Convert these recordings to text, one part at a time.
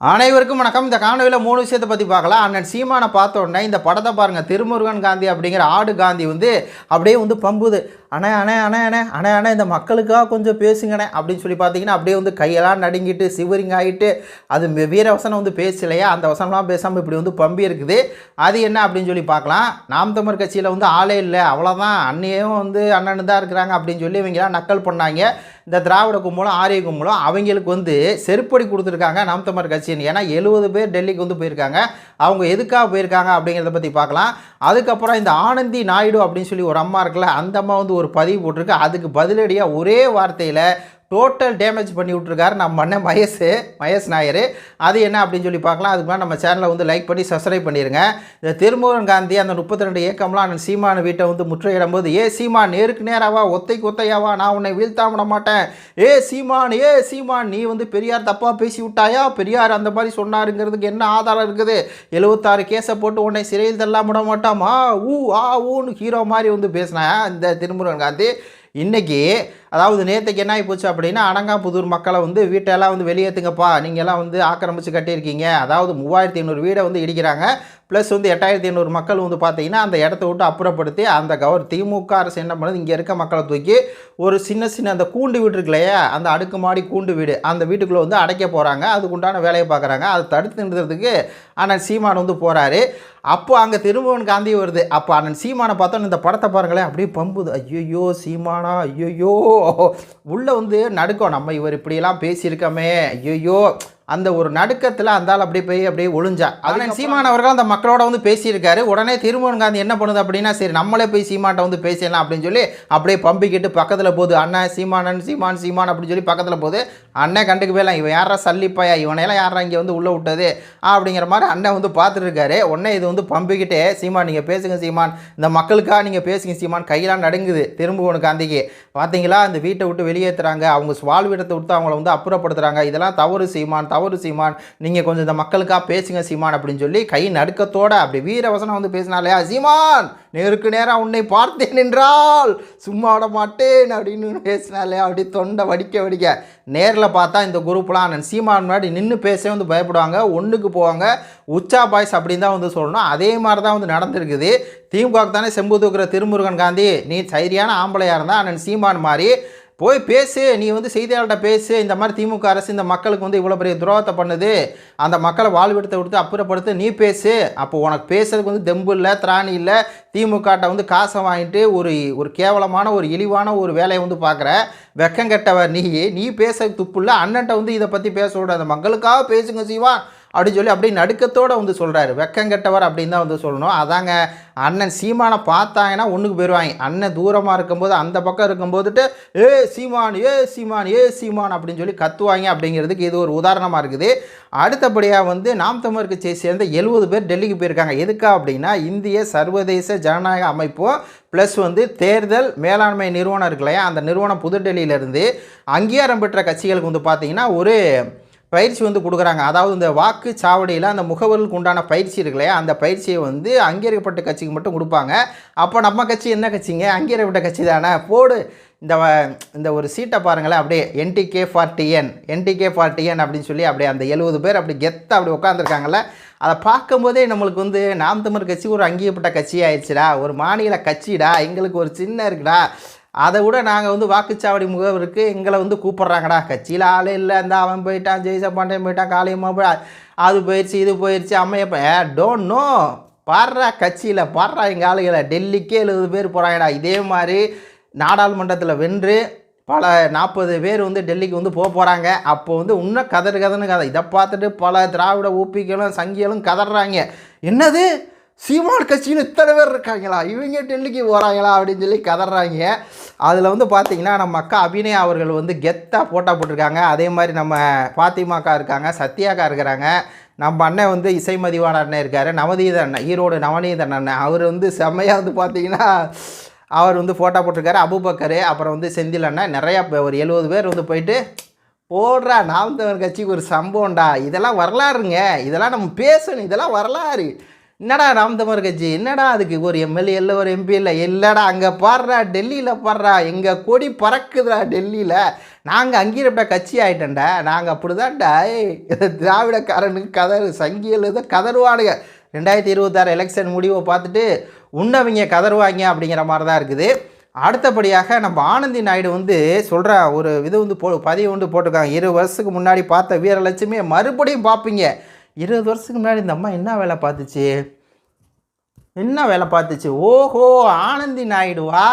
அனைவருக்கும் வணக்கம். இந்த காணொலியில் மூணு விஷயத்தை பற்றி பார்க்கலாம். அண்ணன் சீமானை பார்த்த உடனே இந்த படத்தை பாருங்கள் திருமுருகன் காந்தி அப்படிங்கிற ஆடு காந்தி வந்து அப்படியே வந்து பம்புது. அண்ணே அண்ணே அண்ணே அண்ணே அண்ணே அண்ணே இந்த மக்களுக்காக கொஞ்சம் பேசுங்கண்ணே அப்படின்னு சொல்லி பார்த்தீங்கன்னா அப்படியே வந்து கையெல்லாம் நடுங்கிட்டு சிவரிங் ஆகிட்டு அது வீர வசனம் வந்து பேசலையா? அந்த வசனம்லாம் பேசாமல் இப்படி வந்து பம்பி இருக்குது. அது என்ன அப்படின்னு சொல்லி பார்க்கலாம். நாம் தமிழ் கட்சியில் வந்து ஆளே இல்லை. அவ்வளோதான் அண்ணையும் வந்து அண்ணன் தான் இருக்கிறாங்க அப்படின்னு சொல்லி இவங்கெல்லாம் நக்கல் பண்ணாங்க. இந்த திராவிட கும்பலும் ஆரிய கும்பலும் அவங்களுக்கு வந்து செருப்படி கொடுத்துருக்காங்க நாம் தமிழர் கட்சின்னு ஏன்னா எழுபது பேர் டெல்லிக்கு வந்து போயிருக்காங்க. அவங்க எதுக்காக போயிருக்காங்க அப்படிங்கிறத பற்றி பார்க்கலாம். அதுக்கப்புறம் இந்த ஆனந்தி நாயுடு அப்படின்னு சொல்லி ஒரு அம்மா இருக்குல்ல அந்த அம்மா வந்து ஒரு பதிவு போட்டிருக்கு. அதுக்கு பதிலடியாக ஒரே வார்த்தையில் டோட்டல் டேமேஜ் பண்ணி விட்ருக்காரு நம்ம அண்ணன் மயசு மயஸ் நாயர். அது என்ன அப்படின்னு சொல்லி பார்க்கலாம். அதுக்கு மேலே நம்ம சேனலை வந்து லைக் பண்ணி சப்ஸ்கிரைப் பண்ணிடுங்க இந்த திருமுருகன் காந்தி அந்த முப்பத்தி ரெண்டு ஏக்கம்லாம் அண்ணன் சீமான வீட்டை வந்து முற்றுகையிடும் போது ஏ சீமான் நேருக்கு நேராவா? ஒத்தைக்கு ஒத்தையாவா? நான் உன்னை வீழ்த்தா விட மாட்டேன். ஏ சீமான் ஏ சீமான் நீ வந்து பெரியார் தப்பாக பேசி விட்டாயா பெரியார் அந்த மாதிரி சொன்னாருங்கிறதுக்கு என்ன ஆதாரம் இருக்குது? எழுபத்தாறு கேஸை போட்டு உன்னை சிறையில் தள்ளாம விட மாட்டாமா? ஊ ஆ ஊன்னு ஹீரோ மாதிரி வந்து பேசினா இந்த திருமுருகன் காந்தி இன்றைக்கி அதாவது நேற்றுக்கு என்ன ஆகி போச்சு அப்படின்னா அடங்காப்புதூர் மக்களை வந்து வீட்டெல்லாம் வந்து வெளியேற்றுங்கப்பா நீங்கள் எல்லாம் வந்து ஆக்கிரமிச்சு கட்டியிருக்கீங்க. அதாவது மூவாயிரத்தி ஐநூறு வீடை வந்து இடிக்கிறாங்க. ப்ளஸ் வந்து எட்டாயிரத்தி ஐநூறு மக்கள் வந்து பார்த்தீங்கன்னா அந்த இடத்த விட்டு அப்புறப்படுத்தி அந்த கவர் திமுக அரசு என்ன பண்ணுது? இங்கே இருக்க மக்களை தூக்கி ஒரு சின்ன சின்ன அந்த கூண்டு வீடு இருக்கு இல்லையா அந்த அடுக்குமாடி கூண்டு வீடு அந்த வீட்டுக்குள்ளே வந்து அடைக்க போகிறாங்க அதுக்குண்டான வேலையை பார்க்குறாங்க அதை தடுத்து நிறுத்துறதுக்கு அண்ணன் சீமான் வந்து போகிறாரு அப்போ அங்கே திருமுருகன் காந்தி வருது. அப்போ அண்ணன் சீமானை பார்த்தோன்னு இந்த படத்தை பாருங்களேன் அப்படியே பம்புது. ஐயோ சீமானா ஐயோ உள்ளே வந்து நடுக்கம். நம்ம இவர் இப்படியெல்லாம் பேசியிருக்கோமே. ஐயோ அந்த ஒரு நடுக்கத்தில் அந்த ஆள் அப்படியே போய் அப்படியே ஒளிஞ்சா. அண்ணன் சீமான் அவர்கள் அந்த மக்களோட வந்து பேசியிருக்காரு. உடனே திருமுருகன் காந்தி என்ன பண்ணுது அப்படின்னா சரி நம்மளே போய் சீமான்ட்ட வந்து பேசிடலாம் அப்படின்னு சொல்லி அப்படியே பம்பிக்கிட்டு பக்கத்தில் போகுது. அண்ணன் சீமானன் சீமான் சீமான் அப்படின்னு சொல்லி பக்கத்தில் போகுது. அண்ணன் கண்டுக்கவே இல்லை இவன் யாரா சல்லிப்பாயா இவனையெல்லாம் யாரா இங்கே வந்து உள்ளே விட்டது? அப்படிங்கிற மாதிரி அண்ணன் வந்து பார்த்துருக்காரு உடனே இது வந்து பம்பிக்கிட்டே சீமான் நீங்கள் பேசுங்க சீமான். இந்த மக்களுக்காக நீங்கள் பேசுங்க சீமான். கையெல்லாம் நடுங்குது. திரும்புவனு காந்திக்கு. பார்த்தீங்களா அந்த வீட்டை விட்டு வெளியேற்றுறாங்க அவங்க வாழ்விடத்தை விட்டு அவங்கள வந்து அப்புறப்படுத்துகிறாங்க இதெல்லாம் தவறு சீமான் தவறு சீமான். நீங்கள் கொஞ்சம் இந்த மக்களுக்காக பேசுங்க சீமான் அப்படின்னு சொல்லி கை நடுக்கத்தோட அப்படி வீரவசனம் வந்து பேசினாலையா சீமான் நேருக்கு நேராக உன்னை பார்த்தேன் என்றால் சும்மா விட மாட்டேன் அப்படின்னு பேசினாலே அப்படி தொண்டை வடிக்க வடிக்க. நேரில் பார்த்தா இந்த குரூப்லாம் அண்ணன் சீமான் முன்னாடி நின்று பேசவே வந்து பயப்படுவாங்க ஒன்றுக்கு போவாங்க. உச்சா பாய்ஸ் அப்படின்னு தான் வந்து சொல்லணும். அதே மாதிரி தான் வந்து நடந்திருக்குது. திமுக தானே செம்பு தூக்குற திருமுருகன் காந்தி நீ சரியான ஆம்பளையாக இருந்தால் அண்ணன் சீமான் மாதிரி போய் பேசு நீ வந்து செய்தியாளர்கிட்ட பேசு இந்த மாதிரி திமுக அரசு இந்த மக்களுக்கு வந்து இவ்வளோ பெரிய துரோகத்தை பண்ணுது அந்த மக்களை வாழ்விடத்தை கொடுத்து அப்புறப்படுத்து நீ பேசு. அப்போ உனக்கு பேசுறதுக்கு வந்து தெம்பு இல்லை திராணி இல்லை திமுகட்ட வந்து காசை வாங்கிட்டு ஒரு ஒரு கேவலமான ஒரு இழிவான ஒரு வேலையை வந்து பார்க்குற வெக்கங்கெட்டவர் நீ. நீ பேச துப்பு இல்லை அண்ணன்ட்ட வந்து இதை பற்றி பேச விடாது. மக்களுக்காக பேசுங்க சீவான் அப்படின்னு சொல்லி அப்படியே நடுக்கத்தோடு வந்து சொல்கிறாரு வெக்கங்கெட்டவர் அப்படின்னு தான் வந்து சொல்லணும். அதாங்க அண்ணன் சீமானை பார்த்தாங்கன்னா ஒன்றுக்கு போயிடுவாங்க அண்ணன் தூரமாக இருக்கும்போது அந்த பக்கம் இருக்கும்போதுட்டு ஏ சீமான் ஏ சீமான் ஏ சீமான் அப்படின்னு சொல்லி கத்துவாங்க அப்படிங்கிறதுக்கு இது ஒரு உதாரணமாக இருக்குது. அடுத்தபடியாக வந்து நாம் தமிழ் கட்சியை சேர்ந்த எழுபது பேர் டெல்லிக்கு போயிருக்காங்க. எதுக்கா அப்படின்னா இந்திய சர்வதேச ஜனநாயக அமைப்பும் ப்ளஸ் வந்து தேர்தல் மேலாண்மை நிறுவனம் இருக்கு இல்லையா அந்த நிறுவனம் புதுடெல்லியிலேருந்து அங்கீகாரம் பெற்ற கட்சிகளுக்கு வந்து பார்த்திங்கன்னா ஒரு பயிற்சி வந்து கொடுக்குறாங்க. அதாவது இந்த வாக்கு சாவடியில் அந்த முகவர்களுக்கு உண்டான பயிற்சி இருக்கு இல்லையா? அந்த பயிற்சியை வந்து அங்கீகரிக்கப்பட்ட கட்சிக்கு மட்டும் கொடுப்பாங்க. அப்போ நம்ம கட்சி என்ன கட்சிங்க? அங்கீகரிக்கப்பட்ட கட்சி தானே? போடு. இந்த வ- இந்த ஒரு சீட்டை பாருங்களேன். அப்படியே என்டிகே ஃபார்ட்டிஎன் என்டிகே ஃபார்ட்டிஎன் அப்படின்னு சொல்லி அப்படியே அந்த எழுபது பேர் அப்படி கெத்தாக அப்படி உட்காந்துருக்காங்கல்ல அதை பார்க்கும்போதே நம்மளுக்கு வந்து நாம் தமிழ் கட்சி ஒரு அங்கீகப்பட்ட கட்சி ஆயிடுச்சுடா ஒரு மாநில கட்சிடா. எங்களுக்கு ஒரு சின்ன இருக்குடா. அதை விட நாங்கள் வந்து வாக்குச்சாவடி முகவருக்கு எங்களை வந்து கூப்பிட்றாங்கடா. கட்சியில் ஆளே இல்லை. இந்த அவன் போயிட்டான் ஜெய்சா பாண்டியன் போயிட்டான் காளியம்மா போய் அது போயிடுச்சு இது போயிடுச்சு அம்மையப்ப டோன்ட் நோ பாடுறா கட்சியில் பாடுறா எங்கள் ஆளுகளை. டெல்லிக்கே எழுபது பேர் போகிறாங்கடா இதே மாதிரி நாடாளுமன்றத்தில் வென்று பல நாற்பது பேர் வந்து டெல்லிக்கு வந்து போக போகிறாங்க அப்போ வந்து இன்னும் கதறு கதன்னு கதை. இதை பார்த்துட்டு பல திராவிட ஊப்பிகளும் சங்கிகளும் கதறாங்க. என்னது? சீமான் கட்சியில் இத்தனை பேர் இருக்காங்களா? இவங்க டெல்லிக்கு போகிறாங்களா அப்படின்னு சொல்லி கதறாங்க. அதில் வந்து பார்த்திங்கன்னா நம்ம அக்கா அபிநயா அவர்கள் வந்து கெத்தாக போட்டா போட்டிருக்காங்க. அதே மாதிரி நம்ம பாத்திமாக்கா இருக்காங்க சத்யாக்கா இருக்கிறாங்க. நம்ம அண்ணன் வந்து இசைமதிவான அண்ணன் இருக்கார். நவநீத அண்ணன் ஈரோடு நவநீதன் அண்ணன். அவர் வந்து செம்மையாக வந்து பார்த்தீங்கன்னா அவர் வந்து ஃபோட்டோ போட்டிருக்காரு. அபுபக்கர் அப்புறம் வந்து செந்தில் அண்ணன். நிறையா ஒரு எழுபது பேர் வந்து போயிட்டு போடுறா நாம் தமிழ் கட்சிக்கு ஒரு சம்பவம்டா. இதெல்லாம் வரலாறுங்க. இதெல்லாம் நம்ம பேசணும். இதெல்லாம் வரலாறு. என்னடா ராம்தமர் கட்சி என்னடா அதுக்கு? ஒரு எம்எல்ஏ இல்லை ஒரு எம்பி இல்லை. இல்லைடா அங்கே பாடுறா டெல்லியில் பாடுறா எங்கள் கொடி பறக்குதுடா டெல்லியில். நாங்கள் அங்கீரப்பட்ட கட்சி ஆகிட்டேன்டா நாங்கள் அப்படி தான்டா திராவிடக்காரனுக்கு கதறு சங்கியல் இதை கதறுவானுங்க. ரெண்டாயிரத்தி இருபத்தாறு எலெக்ஷன் முடிவை பார்த்துட்டு உன்னவங்க கதறுவாங்க அப்படிங்கிற மாதிரி தான் இருக்குது. அடுத்தபடியாக நம்ம ஆனந்தி நாயுடு வந்து சொல்கிற ஒரு இது வந்து போ பதிவு வந்து போட்டிருக்காங்க. இரு வருஷத்துக்கு முன்னாடி பார்த்த வீரலட்சுமியை மறுபடியும் பார்ப்பீங்க. இருபது வருஷத்துக்கு முன்னாடி இந்த அம்மா என்ன வேலை பார்த்துச்சு? என்ன வேலை பார்த்துச்சு? ஓஹோ ஆனந்தி நாயுடுவா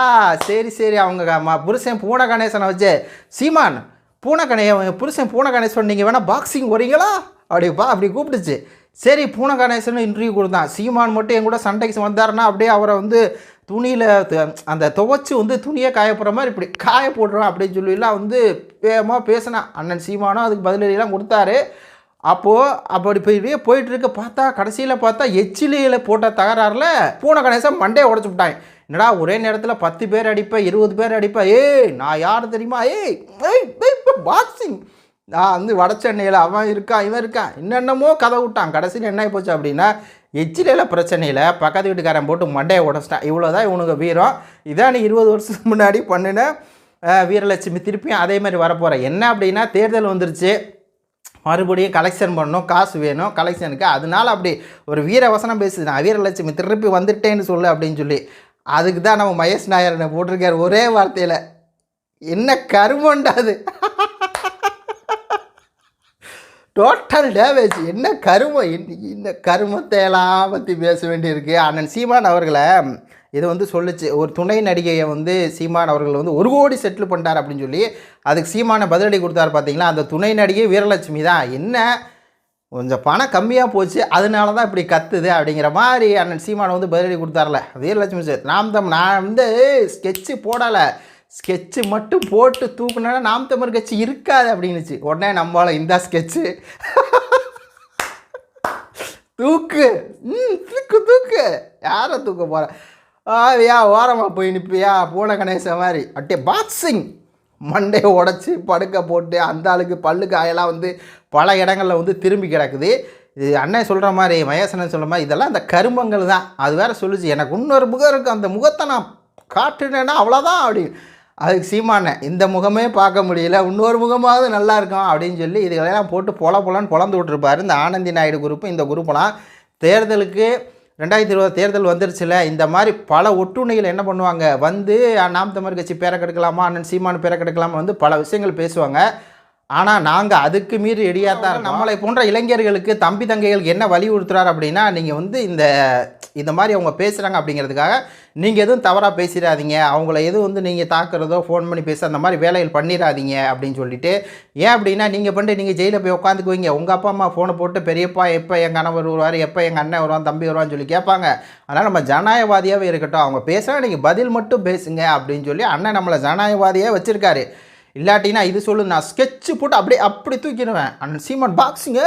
சரி சரி அவங்க அம்மா புருஷன் பூனை கணேசனை வச்சு சீமான் பூனை கணே புருஷன் பூனை கணேசன் நீங்கள் வேணால் பாக்ஸிங் வரீங்களா அப்படிப்பா அப்படி கூப்பிட்டுச்சு. சரி பூனை கணேசன் இன்டர்வியூ கொடுத்தான். சீமான் மட்டும் என் கூட சண்டைக்கு வந்தாருன்னா அப்படியே அவரை வந்து துணியில் அந்த துவைச்சி வந்து துணியை காயப்படுற மாதிரி இப்படி காய போடுறான் அப்படின்னு சொல்லிலாம் வந்து வேகமாக பேசினான். அண்ணன் சீமானும் அதுக்கு பதிலடிலாம் கொடுத்தாரு. அப்போது அப்படி போய் போயிட்டு இருக்க பார்த்தா கடைசியில் பார்த்தா எச்சிலியில் போட்ட தகராறில் பூனை கணேசன் மண்டையை உடச்சி விட்டாங்க என்னடா ஒரே நேரத்தில் பத்து பேர் அடிப்பேன் இருபது பேர் அடிப்பேன் ஏய் நான் யார் தெரியுமா? ஏய் ஏய் பாக்ஸிங் நான் வந்து வட சென்னையில் அவன் இருக்கான் இவன் இருக்கான் என்னென்னமோ கதை விட்டான். கடைசியில் என்ன ஆகி போச்சு அப்படின்னா எச்சிலையில் பிரச்சனையில் பக்கத்து வீட்டுக்காரன் போட்டு மண்டையை உடச்சிட்டான். இவ்வளோதான் இவனுக்கு வீரம். இதான் நீ இருபது வருஷத்துக்கு முன்னாடி பண்ணின வீரலட்சுமி திருப்பியும் அதே மாதிரி வரப்போகிறேன் என்ன அப்படின்னா தேர்தல் வந்துருச்சு. மறுபடியும் கலெக்ஷன் பண்ணணும் காசு வேணும் கலெக்ஷனுக்கு அதனால அப்படி ஒரு வீர வசனம் பேசுது. நான் வீரலட்சுமி திருப்பி வந்துட்டேன்னு சொல்லு அப்படின்னு சொல்லி. அதுக்கு தான் நம்ம மகேஷ் நாயரனை போட்டிருக்கார் ஒரே வார்த்தையில். என்ன கருமண்டாது டோட்டல் டேமேஜ் என்ன கருமம்? இந்த- இந்த கருமத்தை எல்லாம் பற்றி பேச வேண்டியிருக்கு. அண்ணன் சீமான் அவர்களை இது வந்து சொல்லுச்சு ஒரு துணை நடிகையை வந்து சீமான் அவர்கள் வந்து ஒரு கோடி செட்டில் பண்ணிட்டார் அப்படின்னு சொல்லி அதுக்கு சீமான பதிலடி கொடுத்தாரு பார்த்தீங்களா அந்த துணை நடிகை வீரலட்சுமி தான். என்ன? கொஞ்சம் பணம் கம்மியாக போச்சு அதனால தான் இப்படி கத்துது அப்படிங்கிற மாதிரி அண்ணன் சீமானை வந்து பதிலடி கொடுத்தார்ல. வீரலட்சுமி சார் நாம் தம் நான் வந்து ஸ்கெட்சு போடலை. ஸ்கெட்சு மட்டும் போட்டு தூக்குனா நாம் தமிழ் கட்சி இருக்காது அப்படின்னுச்சு. உடனே நம்மளால் இந்த ஸ்கெட்சு தூக்கு. ம் தூக்கு தூக்கு. யாரை தூக்க போகிற ஆவியா ஓரமாக போய் நிற்பியா பூனை கணேசன் மாதிரி. அப்படியே பாக்ஸிங் மண்டையை உடச்சி படுக்க போட்டு அந்த ஆளுக்கு பல்லு காயெல்லாம் வந்து பல இடங்களில் வந்து திரும்பி கிடக்குது. இது அண்ணன் சொல்கிற மாதிரி மயசனன் சொல்கிற மாதிரி இதெல்லாம் அந்த கருமங்கள் தான். அது வேறு சொல்லுச்சு. எனக்கு இன்னொரு முகம் இருக்குது அந்த முகத்தை நான் காட்டுனேன்னா அவ்வளோதான் அப்படி அதுக்கு சீமானே இந்த முகமே பார்க்க முடியல. இன்னொரு முகமாவது நல்லா இருக்கும் அப்படின்னு சொல்லி இதுகளெல்லாம் போட்டு பொல பொலன்னு பொலந்து விட்ருப்பாரு இந்த ஆனந்தி நாயுடு குரூப்பு இந்த குரூப்பெல்லாம் தேர்தலுக்கு ரெண்டாயிரத்தி இருபது தேர்தல் வந்துருச்சுல இந்த மாதிரி பல ஒட்டுண்ணிகள் என்ன பண்ணுவாங்க? வந்து நாம் தமிழ் கட்சி பேரை கெடுக்கலாமா? அண்ணன் சீமான் பேரை கெடுக்கலாமா வந்து பல விஷயங்கள் பேசுவாங்க. ஆனால் நாங்கள் அதுக்கு மீறி ரெடியாக தான். நம்மளை போன்ற இளைஞர்களுக்கு தம்பி தங்கைகளுக்கு என்ன வலியுறுத்துறாரு அப்படின்னா நீங்கள் வந்து இந்த இந்த மாதிரி அவங்க பேசுகிறாங்க அப்படிங்கிறதுக்காக நீங்கள் எதுவும் தவறாக பேசிடாதீங்க. அவங்கள எதுவும் வந்து நீங்கள் தாக்குறதோ ஃபோன் பண்ணி பேச அந்த மாதிரி வேலைகள் பண்ணிடாதீங்க அப்படின்னு சொல்லிட்டு ஏன் அப்படின்னா நீங்கள் பண்ணிட்டு நீங்கள் ஜெயிலில் போய் உட்காந்துக்குவீங்க உங்கள் அப்பா அம்மா ஃபோனை போட்டு பெரியப்பா எப்போ எங்கள் கணவர் வருவார் எப்போ எங்கள் அண்ணன் வருவான் தம்பி வருவான்னு சொல்லி கேட்பாங்க. அதனால் நம்ம ஜனநாயகவாதியாகவே இருக்கட்டும். அவங்க பேசுகிறா நீங்கள் பதில் மட்டும் பேசுங்க அப்படின்னு சொல்லி அண்ணன் நம்மளை ஜனநாயகவாதியாக வச்சுருக்காரு. இல்லாட்டினா இது சொல்லு நான் ஸ்கெட்சு போட்டு அப்படியே அப்படி தூக்கிடுவேன். அண்ணன் சீமான் பாக்ஸிங்க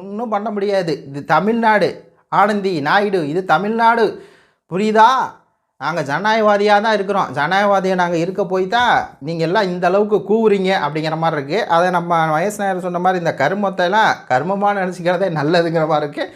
ஒன்றும் பண்ண முடியாது. இது தமிழ்நாடு. ஆனந்தி நாயுடு இது தமிழ்நாடு. புரியுதா? நாங்கள் ஜனநாயகவாதியாக தான் இருக்கிறோம். ஜனநாயகவாதியாக நாங்கள் இருக்க போய் தான் நீங்கள் எல்லாம் இந்த அளவுக்கு கூவுறீங்க அப்படிங்கிற மாதிரி இருக்குது அதை நம்ம வயசு நேரம் சொன்ன மாதிரி இந்த கருமத்தை எல்லாம் கர்மமாக நினச்சிக்கிறதே நல்லதுங்கிற மாதிரி இருக்குது